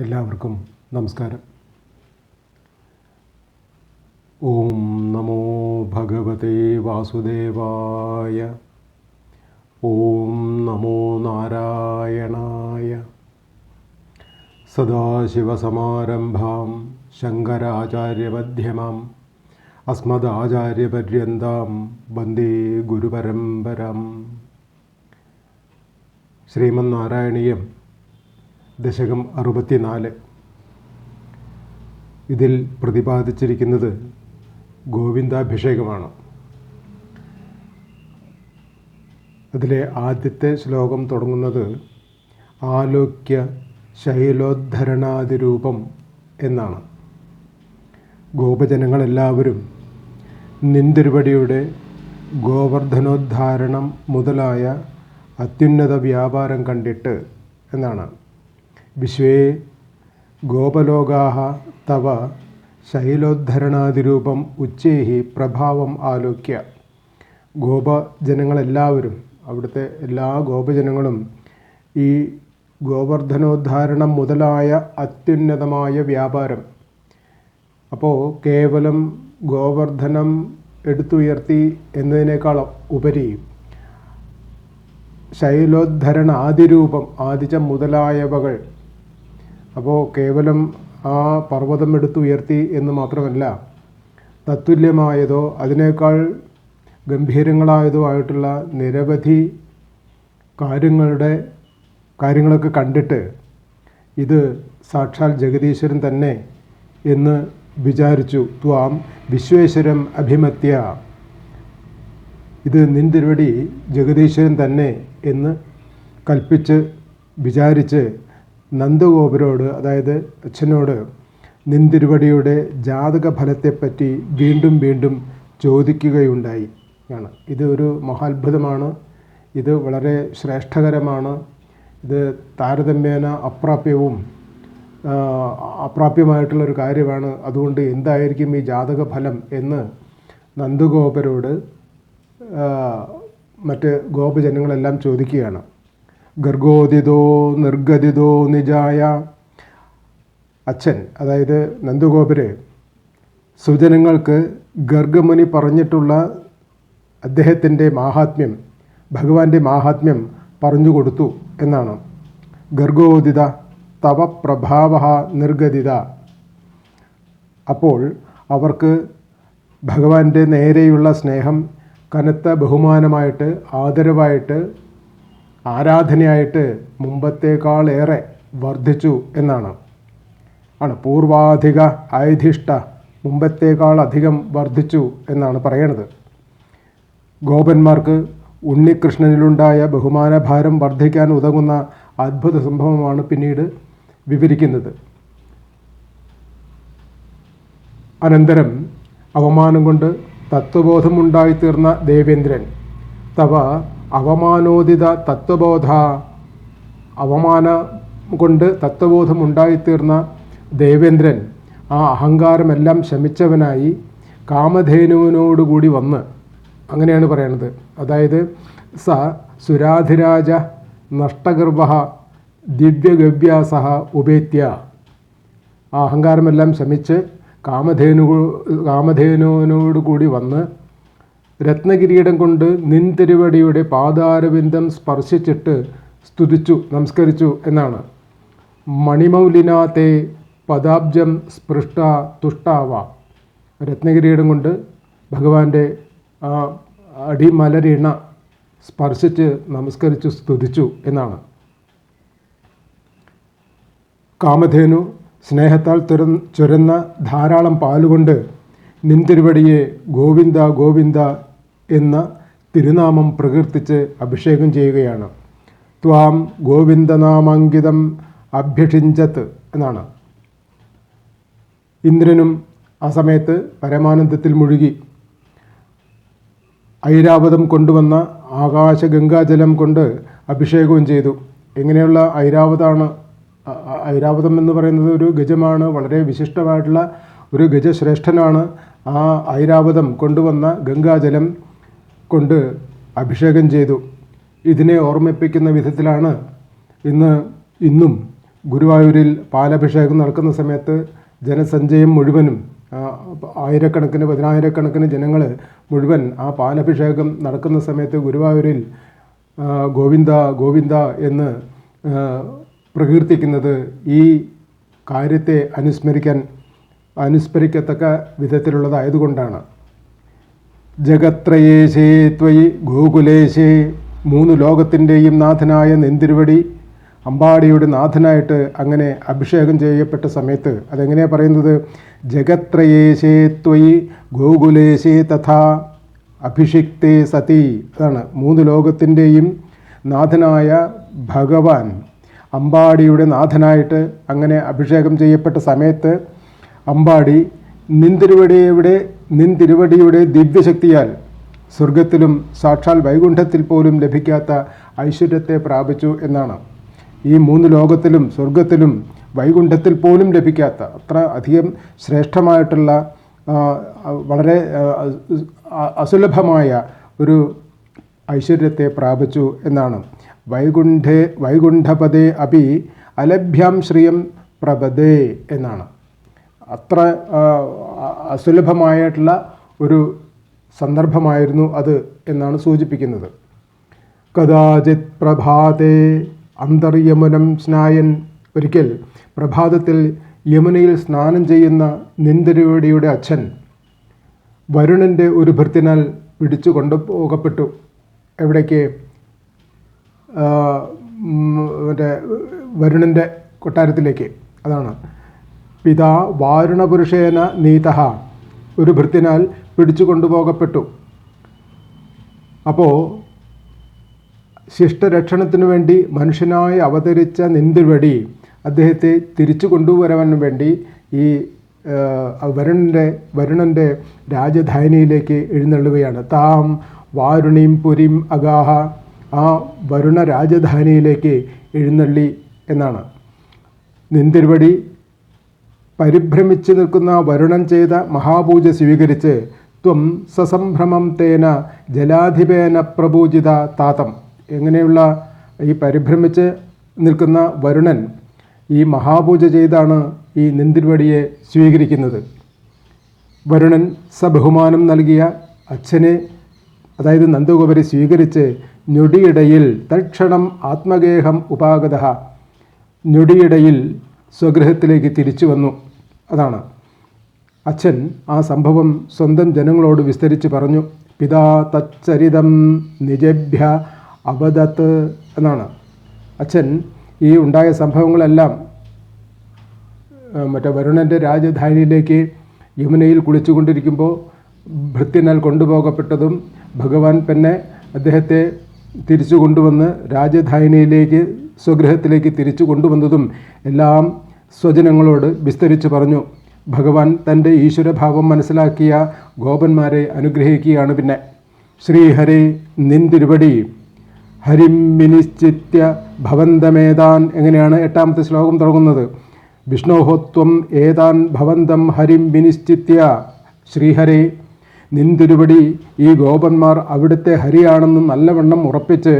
എല്ലാവർക്കും നമസ്കാരം. ഓം നമോ ഭഗവതേ വാസുദേവായ ഓം നമോ നാരായണായ സദാശിവസമാരംഭാം ശങ്കരാചാര്യമധ്യമാം അസ്മദാചാര്യപര്യന്താം വന്ദേ ഗുരുപരമ്പരം. ശ്രീമന്നാരായണീയം ദശകം അറുപത്തിനാല്. ഇതിൽ പ്രതിപാദിച്ചിരിക്കുന്നത് ഗോവിന്ദാഭിഷേകമാണ്. അതിലെ ആദ്യത്തെ ശ്ലോകം തുടങ്ങുന്നത് ആലോക്യ ശൈലോദ്ധരണാതിരൂപം എന്നാണ്. ഗോപജനങ്ങളെല്ലാവരും നിന്തിരുപടിയുടെ ഗോവർദ്ധനോദ്ധാരണം മുതലായ അത്യുന്നത വ്യാപാരം കണ്ടിട്ട് എന്നാണ്. വിശ്വേ ഗോപലോകാഹ തവ ശൈലോദ്ധരണാതിരൂപം ഉച്ചേഹി പ്രഭാവം ആലോക്യ. ഗോപജനങ്ങളെല്ലാവരും അവിടുത്തെ എല്ലാ ഗോപജനങ്ങളും ഈ ഗോവർദ്ധനോദ്ധാരണം മുതലായ അത്യുന്നതമായ വ്യാപാരം. അപ്പോൾ കേവലം ഗോവർദ്ധനം എടുത്തുയർത്തി എന്നതിനേക്കാൾ ഉപരി ശൈലോദ്ധരണ ആദിരൂപം ആദിജ മുതലായവകൾ അപ്പോൾ കേവലം ആ പർവതം എടുത്തുയർത്തി എന്ന് മാത്രമല്ല തത്തുല്യമായതോ അതിനേക്കാൾ ഗംഭീരങ്ങളായതോ ആയിട്ടുള്ള നിരവധി കാര്യങ്ങളുടെ കാര്യങ്ങളൊക്കെ കണ്ടിട്ട് ഇത് സാക്ഷാൽ ജഗദീശ്വരൻ തന്നെ എന്ന് വിചാരിച്ചു. ത്വാം വിശ്വേശ്വരം അഭിമത്യ. ഇത് നിന്തിരുവടി ജഗദീശ്വരൻ തന്നെ എന്ന് കൽപ്പിച്ച് വിചാരിച്ച് നന്ദഗോപുരോട് അതായത് അച്ഛനോട് നിന്തിരുവടിയുടെ ജാതക ഫലത്തെപ്പറ്റി വീണ്ടും വീണ്ടും ചോദിക്കുകയുണ്ടായി. ആണ്. ഇത് ഒരു മഹാത്ഭുതമാണ്. ഇത് വളരെ ശ്രേഷ്ഠകരമാണ്. ഇത് താരതമ്യേന അപ്രാപ്യവും അപ്രാപ്യമായിട്ടുള്ളൊരു കാര്യമാണ്. അതുകൊണ്ട് എന്തായിരിക്കും ഈ ജാതക ഫലം എന്ന് നന്ദഗോപരോട് മറ്റ് ഗോപജനങ്ങളെല്ലാം ചോദിക്കുകയാണ്. ഗർഗോദിതോ നിർഗതിതോ നിജായ. അച്ഛൻ അതായത് നന്ദഗോപര് സുജനങ്ങൾക്ക് ഗർഗമുനി പറഞ്ഞിട്ടുള്ള അദ്ദേഹത്തിന്റെ മാഹാത്മ്യം ഭഗവാന്റെ മാഹാത്മ്യം പറഞ്ഞു കൊടുത്തു എന്നാണ്. ഗർഗോദിത തവ പ്രഭാവ നിർഗതിത അപ്പോൾ അവർക്ക് ഭഗവാന്റെ നേരെയുള്ള സ്നേഹം കനത്ത ബഹുമാനമായിട്ട് ആദരവായിട്ട് ആരാധനയായിട്ട് മുമ്പത്തേക്കാളേറെ വർദ്ധിച്ചു എന്നാണ്. ആണ് പൂർവാധിക ഐധിഷ്ഠ മുമ്പത്തേക്കാൾ അധികം വർദ്ധിച്ചു എന്നാണ് പറയണത്. ഗോപന്മാർക്ക് ഉണ്ണികൃഷ്ണനിലുണ്ടായ ബഹുമാനഭാരം വർദ്ധിക്കാൻ ഉതകുന്ന അത്ഭുത സംഭവമാണ് പിന്നീട് വിവരിക്കുന്നത്. അനന്തരം അവമാനം കൊണ്ട് തത്വബോധമുണ്ടായിത്തീർന്ന ദേവേന്ദ്രൻ തവ അവമാനോദിത തത്വബോധ അവമാന കൊണ്ട് തത്വബോധം ഉണ്ടായിത്തീർന്ന ദേവേന്ദ്രൻ ആ അഹങ്കാരമെല്ലാം ശമിച്ചവനായി കാമധേനുവിനോടുകൂടി വന്ന്. അങ്ങനെയാണ് പറയണത്. അതായത് സ സുരാധിരാജ നഷ്ടഗർഭ ദിവ്യഗവ്യാസ ഉപേത്യ. ആ അഹങ്കാരമെല്ലാം ശമിച്ച് കാമധേനു കാമധേനുവിനോടുകൂടി വന്ന് രത്നകിരീടം കൊണ്ട് നിൻ തിരുവടിയുടെ പാതാരവിന്ദം സ്പർശിച്ചിട്ട് സ്തുതിച്ചു നമസ്കരിച്ചു എന്നാണ്. മണിമൗലിനാത്തെ പദാബ്ജം സ്പൃഷ്ട തുഷ്ടാവ. രത്നകിരീടം കൊണ്ട് ഭഗവാന്റെ ആ അടിമലരിണ സ്പർശിച്ച് നമസ്കരിച്ചു സ്തുതിച്ചു എന്നാണ്. കാമധേനു സ്നേഹത്താൽ തുര ചുരന്ന ധാരാളം പാലുകൊണ്ട് നിന്തിരുവടിയെ ഗോവിന്ദ ഗോവിന്ദ എന്ന തിരുനാമം പ്രകീർത്തിച്ച് അഭിഷേകം ചെയ്യുകയാണ്. ത്വാം ഗോവിന്ദനാമാങ്കിതം അഭ്യഷിഞ്ചത്ത് എന്നാണ്. ഇന്ദ്രനും ആ സമയത്ത് പരമാനന്ദത്തിൽ മുഴുകി. ഐരാവതം കൊണ്ടുവന്ന ആകാശഗംഗാജലം കൊണ്ട് അഭിഷേകവും ചെയ്തു. എങ്ങനെയുള്ള ഐരാവതാണ് ഐരാവതം എന്ന് പറയുന്നത് ഒരു ഗജമാണ് വളരെ വിശിഷ്ടമായിട്ടുള്ള ഒരു ഗജശ്രേഷ്ഠനാണ് ആ ഐരാവതം കൊണ്ടുവന്ന ഗംഗാജലം. കൊണ്ട് അഭിഷേകം ചെയ്തു. ഇതിനെ ഓർമ്മിപ്പിക്കുന്ന വിധത്തിലാണ് ഇന്ന് ഇന്നും ഗുരുവായൂരിൽ പാലഭിഷേകം നടക്കുന്ന സമയത്ത് ജനസഞ്ചയം മുഴുവനും ആയിരക്കണക്കിന് പതിനായിരക്കണക്കിന് ജനങ്ങൾ മുഴുവൻ ആ പാലഭിഷേകം നടക്കുന്ന സമയത്ത് ഗുരുവായൂരിൽ ഗോവിന്ദ ഗോവിന്ദ എന്ന് പ്രകീർത്തിക്കുന്നത് ഈ കാര്യത്തെ അനുസ്മരിക്കാൻ അനുസ്മരിക്കത്തക്ക വിധത്തിലുള്ളതായതുകൊണ്ടാണ്. ജഗത്രയേശേ ത്വയി ഗോകുലേശേ. മൂന്ന് ലോകത്തിന്റെയും നാഥനായ നെന്തിരുവടി അമ്പാടിയുടെ നാഥനായിട്ട് അങ്ങനെ അഭിഷേകം ചെയ്യപ്പെട്ട സമയത്ത് അതെങ്ങനെയാണ് പറയുന്നത്? ജഗത്രയേശേ ത്വയി ഗോകുലേശേ തഥാ അഭിഷിക്തേ സതി. അതാണ് മൂന്ന് ലോകത്തിന്റെയും നാഥനായ ഭഗവാൻ അമ്പാടിയുടെ നാഥനായിട്ട് അങ്ങനെ അഭിഷേകം ചെയ്യപ്പെട്ട സമയത്ത് അമ്പാടി നിന്തിരുവടിയുടെ നിന്തിരുവടിയുടെ ദിവ്യശക്തിയാൽ സ്വർഗത്തിലും സാക്ഷാൽ വൈകുണ്ഠത്തിൽ പോലും ലഭിക്കാത്ത ഐശ്വര്യത്തെ പ്രാപിച്ചു എന്നാണ്. ഈ മൂന്ന് ലോകത്തിലും സ്വർഗത്തിലും വൈകുണ്ഠത്തിൽ പോലും ലഭിക്കാത്ത അത്ര അധികം ശ്രേഷ്ഠമായിട്ടുള്ള വളരെ അസുലഭമായ ഒരു ഐശ്വര്യത്തെ പ്രാപിച്ചു എന്നാണ്. വൈകുണ്ഠേ വൈകുണ്ഠപദേ അപി അലഭ്യാം ശ്രിയം പ്രപദേ എന്നാണ്. അത്ര അസുലഭമായിട്ടുള്ള ഒരു സന്ദർഭമായിരുന്നു അത് എന്നാണ് സൂചിപ്പിക്കുന്നത്. കഥാചിത് പ്രഭാതേ അന്തർയമുനം സ്നായൻ. ഒരിക്കൽ പ്രഭാതത്തിൽ യമുനയിൽ സ്നാനം ചെയ്യുന്ന നിന്ദരുവടിയുടെ അച്ഛൻ വരുണന്റെ ഒരു ഭൃത്തിനാൽ പിടിച്ചു കൊണ്ടുപോകപ്പെട്ടു. എവിടേക്ക്? മറ്റേ വരുണന്റെ കൊട്ടാരത്തിലേക്ക്. അതാണ്. പിതാ വാരുണപുരുഷേന നീതഹ. ഒരു ഭൃത്തിനാൽ പിടിച്ചു കൊണ്ടുപോകപ്പെട്ടു അപ്പോൾ ശിഷ്ടരക്ഷണത്തിനു വേണ്ടി മനുഷ്യനായി അവതരിച്ച നിന്തുവടി അദ്ദേഹത്തെ തിരിച്ചു കൊണ്ടുവരാൻ വേണ്ടി ഈ വരുണന്റെ വരുണന്റെ രാജധാനിയിലേക്ക് എഴുന്നള്ളുകയാണ്. താം വാരുണീം പുരിം അഗാഹ ആ വരുണ രാജധാനിയിലേക്ക് എഴുന്നള്ളി എന്നാണ്. നിന്തിരുവടി പരിഭ്രമിച്ചു നിൽക്കുന്ന വരുണൻ ചെയ്ത മഹാപൂജ സ്വീകരിച്ച് ത്വം സസംഭ്രമം തേന ജലാധിപേന പ്രപൂജിത താതം. എങ്ങനെയുള്ള ഈ പരിഭ്രമിച്ച് നിൽക്കുന്ന വരുണൻ ഈ മഹാപൂജ ചെയ്താണ് ഈ നിന്തിരുവടിയെ സ്വീകരിക്കുന്നത്. വരുണൻ സബഹുമാനം നൽകിയ അച്ഛനെ അതായത് നന്ദഗോപരെ സ്വീകരിച്ച് ഞൊടിയിടയിൽ തൽക്ഷണം ആത്മഗേഹം ഉപാഗത. ഞൊടിയിടയിൽ സ്വഗൃഹത്തിലേക്ക് തിരിച്ചു വന്നു. അതാണ്. അച്ഛൻ ആ സംഭവം സ്വന്തം ജനങ്ങളോട് വിസ്തരിച്ച് പറഞ്ഞു. പിതാ തച്ചരിതം നിജഭ്യ അബദത്ത് എന്നാണ്. അച്ഛൻ ഈ ഉണ്ടായ സംഭവങ്ങളെല്ലാം മറ്റേ വരുണന്റെ രാജധാനിയിലേക്ക് യമുനയിൽ കുളിച്ചുകൊണ്ടിരിക്കുമ്പോൾ ഭൃത്യനാൽ കൊണ്ടുപോകപ്പെട്ടതും ഭഗവാൻ പിന്നെ അദ്ദേഹത്തെ തിരിച്ചു കൊണ്ടുവന്ന് രാജധാനിയിലേക്ക് സ്വഗൃഹത്തിലേക്ക് തിരിച്ചു കൊണ്ടുവന്നതും എല്ലാം സ്വജനങ്ങളോട് വിസ്തരിച്ചു പറഞ്ഞു. ഭഗവാൻ തന്റെ ഈശ്വരഭാവം മനസ്സിലാക്കിയ ഗോപന്മാരെ അനുഗ്രഹിക്കുകയാണ് പിന്നെ. ശ്രീഹരി നിന്തിരുപടി ഹരിം വിനിശ്ചിത്യ ഭവന്തമേതാൻ എങ്ങനെയാണ് എട്ടാമത്തെ ശ്ലോകം തുടങ്ങുന്നത്? വിഷ്ണോഹോത്വം ഏതാൻ ഭവന്തം ഹരിം വിനിശ്ചിത്യ ശ്രീഹരേ നിന്തിരുപടി ഈ ഗോപന്മാർ അവിടുത്തെ ഹരിയാണെന്ന് നല്ലവണ്ണം ഉറപ്പിച്ച്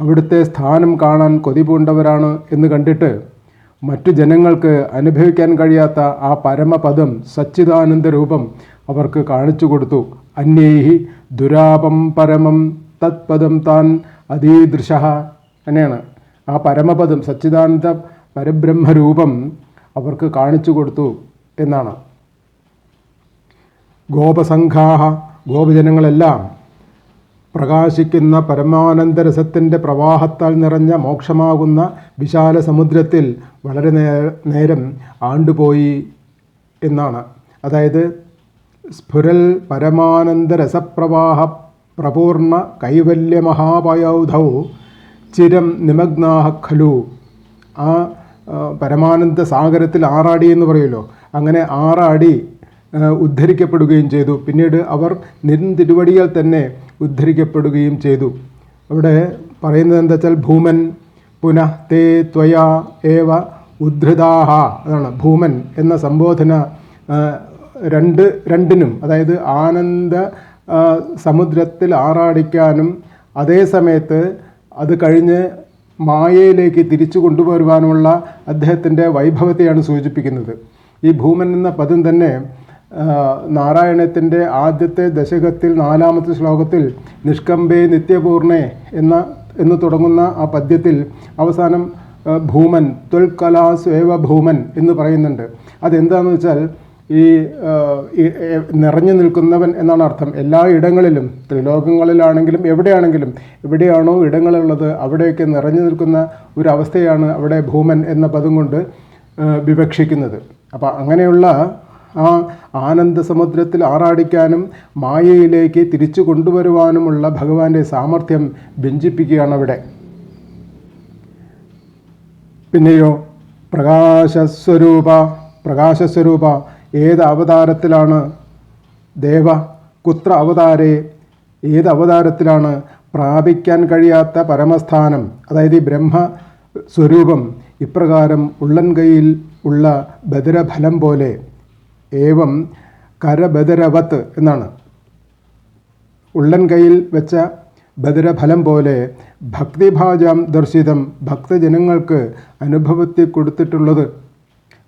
അവിടുത്തെ സ്ഥാനം കാണാൻ കൊതിപൂണ്ടവരാണ് എന്ന് കണ്ടിട്ട് മറ്റു ജനങ്ങൾക്ക് അനുഭവിക്കാൻ കഴിയാത്ത ആ പരമപദം സച്ചിദാനന്ദ രൂപം അവർക്ക് കാണിച്ചു കൊടുത്തു. അന്യേഹി ദുരാപം പരമം തത്പദം താൻ അതീദൃശ അങ്ങനെയാണ് ആ പരമപദം സച്ചിദാനന്ദ പരബ്രഹ്മരൂപം അവർക്ക് കാണിച്ചു കൊടുത്തു എന്നാണ്. ഗോപസംഘാഹ ഗോപജനങ്ങളെല്ലാം പ്രകാശിക്കുന്ന പരമാനന്ദരസത്തിന്റെ പ്രവാഹത്താൽ നിറഞ്ഞ മോക്ഷമാകുന്ന വിശാല സമുദ്രത്തിൽ വളരെ നേരം ആണ്ടുപോയി എന്നാണ്. അതായത് സ്ഫുരൽ പരമാനന്ദരസപ്രവാഹ പ്രപൂർണ കൈവല്യമഹാപയൗധൗ ചിരം നിമഗ്നാഹ ഖലു. ആ പരമാനന്ദ സാഗരത്തിൽ ആറാടി എന്ന് പറയുമല്ലോ. അങ്ങനെ ആറാടി ഉദ്ധരിക്കപ്പെടുകയും ചെയ്തു. പിന്നീട് അവർ നിരന്തിരുവടികൾ തന്നെ ഉദ്ധരിക്കപ്പെടുകയും ചെയ്തു. അവിടെ പറയുന്നത് എന്താ വെച്ചാൽ ഭൂമൻ പുനഃ തേ ത്വയാ ഏവ ഉദ്ധൃതാഹ. അതാണ് ഭൂമൻ എന്ന സംബോധന രണ്ട് രണ്ടിനും അതായത് ആനന്ദ സമുദ്രത്തിൽ ആറാടിക്കാനും അതേ സമയത്ത് അത് കഴിഞ്ഞ് മായയിലേക്ക് തിരിച്ചു കൊണ്ടുവരുവാനുള്ള അദ്ദേഹത്തിന്റെ വൈഭവത്തെയാണ് സൂചിപ്പിക്കുന്നത്. ഈ ഭൂമൻ എന്ന പദം തന്നെ നാരായണത്തിന്റെ ആദ്യത്തെ ദശകത്തിൽ നാലാമത്തെ ശ്ലോകത്തിൽ നിഷ്കമ്പേ നിത്യപൂർണേ എന്ന എന്ന് തുടങ്ങുന്ന ആ പദ്യത്തിൽ അവസാനം ഭൂമൻ ത്വൽകലാസ്വേവ ഭൂമൻ എന്ന് പറയുന്നുണ്ട്. അതെന്താണെന്ന് വെച്ചാൽ ഈ- നിറഞ്ഞു നിൽക്കുന്നവൻ എന്നാണ് അർത്ഥം. എല്ലാ ഇടങ്ങളിലും ത്രിലോകങ്ങളിലാണെങ്കിലും എവിടെയാണെങ്കിലും എവിടെയാണോ ഇടങ്ങളുള്ളത് അവിടെയൊക്കെ നിറഞ്ഞു നിൽക്കുന്ന ഒരു അവസ്ഥയാണ് അവിടെ ഭൂമൻ എന്ന പദം കൊണ്ട് വിവക്ഷിക്കുന്നത്. അപ്പോൾ അങ്ങനെയുള്ള ആ ആനന്ദ സമുദ്രത്തിൽ ആറാടിക്കാനും മായയിലേക്ക് തിരിച്ചു കൊണ്ടുവരുവാനുമുള്ള ഭഗവാന്റെ സാമർഥ്യം വ്യഞ്ചിപ്പിക്കുകയാണ് അവിടെ പിന്നെയോ പ്രകാശസ്വരൂപ പ്രകാശസ്വരൂപ ഏത് അവതാരത്തിലാണ് ദേവ കുത്ര അവതാരെ ഏത് അവതാരത്തിലാണ് പ്രാപിക്കാൻ കഴിയാത്ത പരമസ്ഥാനം? അതായത് ഈ ബ്രഹ്മ സ്വരൂപം ഇപ്രകാരം ഉള്ളൻകൈയിൽ ഉള്ള ബദിരഫലം പോലെ. ഏവം കരബദരവത്ത് എന്നാണ്. ഉള്ളൻ കയ്യിൽ വെച്ച ബദരഫലം പോലെ ഭക്തിഭാജം ദർശിതം ഭക്തജനങ്ങൾക്ക് അനുഭവത്തിൽ കൊടുത്തിട്ടുള്ളത്.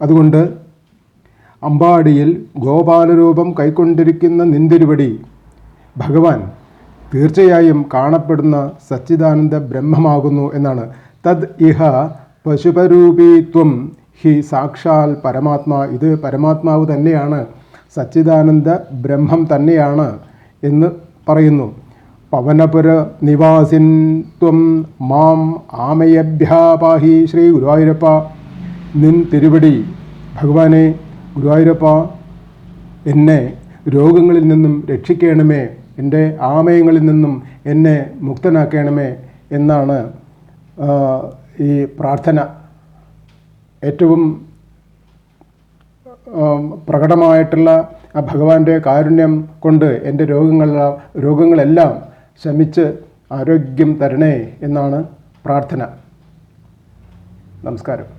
അതുകൊണ്ട് അമ്പാടിയിൽ ഗോപാലരൂപം കൈക്കൊണ്ടിരിക്കുന്ന നിന്തിരുവടി ഭഗവാൻ തീർച്ചയായും കാണപ്പെടുന്ന സച്ചിദാനന്ദ ബ്രഹ്മമാകുന്നു എന്നാണ്. തദ് ഇഹ പശുപരൂപീത്വം ഹി സാക്ഷാൽ പരമാത്മാ ഇത് പരമാത്മാവ് തന്നെയാണ്. സച്ചിദാനന്ദ ബ്രഹ്മം തന്നെയാണ് എന്ന് പറയുന്നു. പവനപുര നിവാസിൻ ത്വം മാം ആമയഭ്യാപാഹി ശ്രീ ഗുരുവായൂരപ്പ. നിൻ തിരുവടി ഭഗവാനെ ഗുരുവായൂരപ്പ എന്നെ രോഗങ്ങളിൽ നിന്നും രക്ഷിക്കണമേ എന്റെ ആമയങ്ങളിൽ നിന്നും എന്നെ മുക്തനാക്കണമേ എന്നാണ് ഈ പ്രാർത്ഥന. ഏറ്റവും പ്രകടമായിട്ടുള്ള ആ ഭഗവാന്റെ കാരുണ്യം കൊണ്ട് എന്റെ രോഗങ്ങൾ രോഗങ്ങളെല്ലാം ശമിച്ച് ആരോഗ്യം തരണേ എന്നാണ് പ്രാർത്ഥന. നമസ്കാരം.